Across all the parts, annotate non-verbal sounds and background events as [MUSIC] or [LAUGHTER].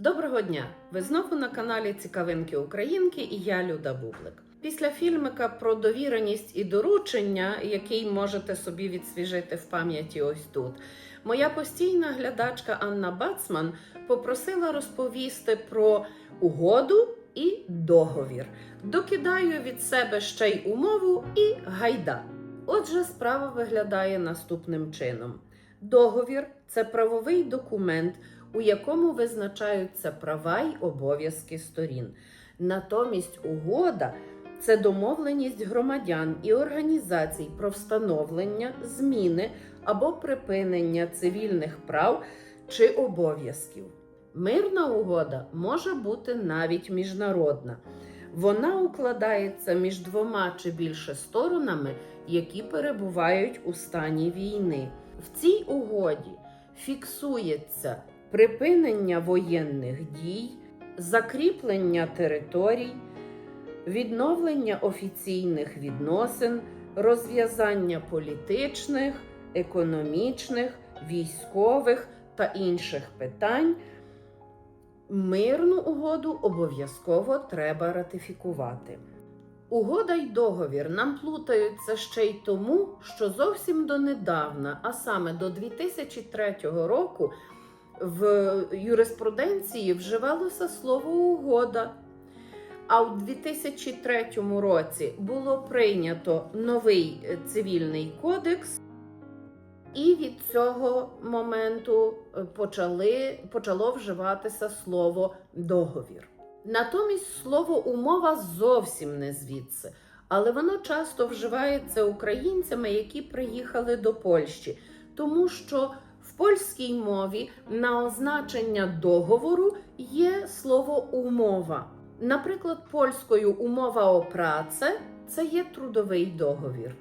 Доброго дня! Ви знову на каналі Цікавинки Українки і я Люда Бублик. Після фільмика про довіреність і доручення, який можете собі відсвіжити в пам'яті ось тут, моя постійна глядачка Анна Бацман попросила розповісти про угоду і договір. Докидаю від себе ще й умову і гайда. Отже, справа виглядає наступним чином: договір це правовий документ у якому визначаються права й обов'язки сторін. Натомість угода це домовленість громадян і організацій про встановлення, зміни або припинення цивільних прав чи обов'язків. Мирна угода може бути навіть міжнародна. Вона укладається між двома чи більше сторонами, які перебувають у стані війни. В цій угоді фіксується припинення воєнних дій, закріплення територій, відновлення офіційних відносин, розв'язання політичних, економічних, військових та інших питань. Мирну угоду обов'язково треба ратифікувати. Угода й договір нам плутаються ще й тому, що зовсім донедавна, а саме до 2003 року, в юриспруденції вживалося слово угода. А у 2003 році було прийнято новий цивільний кодекс, і від цього моменту почали, почало вживатися слово договір. Натомість слово умова зовсім не звідси, але воно часто вживається українцями, які приїхали до Польщі, тому що польській мові на означення договору є слово умова. Наприклад, польською умова о праце це є трудовий договір.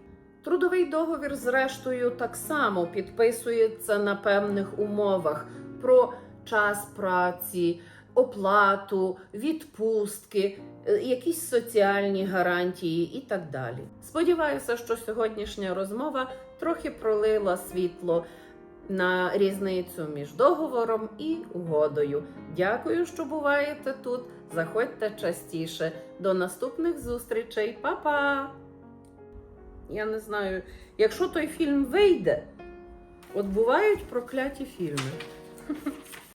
Трудовий договір, зрештою, так само підписується на певних умовах про час праці, оплату, відпустки, е, якісь соціальні гарантії і так далі. Сподіваюся, що сьогоднішня розмова трохи пролила світло на різницю між договором і угодою. Дякую, що буваєте тут. Заходьте частіше. До наступних зустрічей. Па-па! Я не знаю, якщо той фільм вийде, от бувають прокляті фільми. [LAUGHS]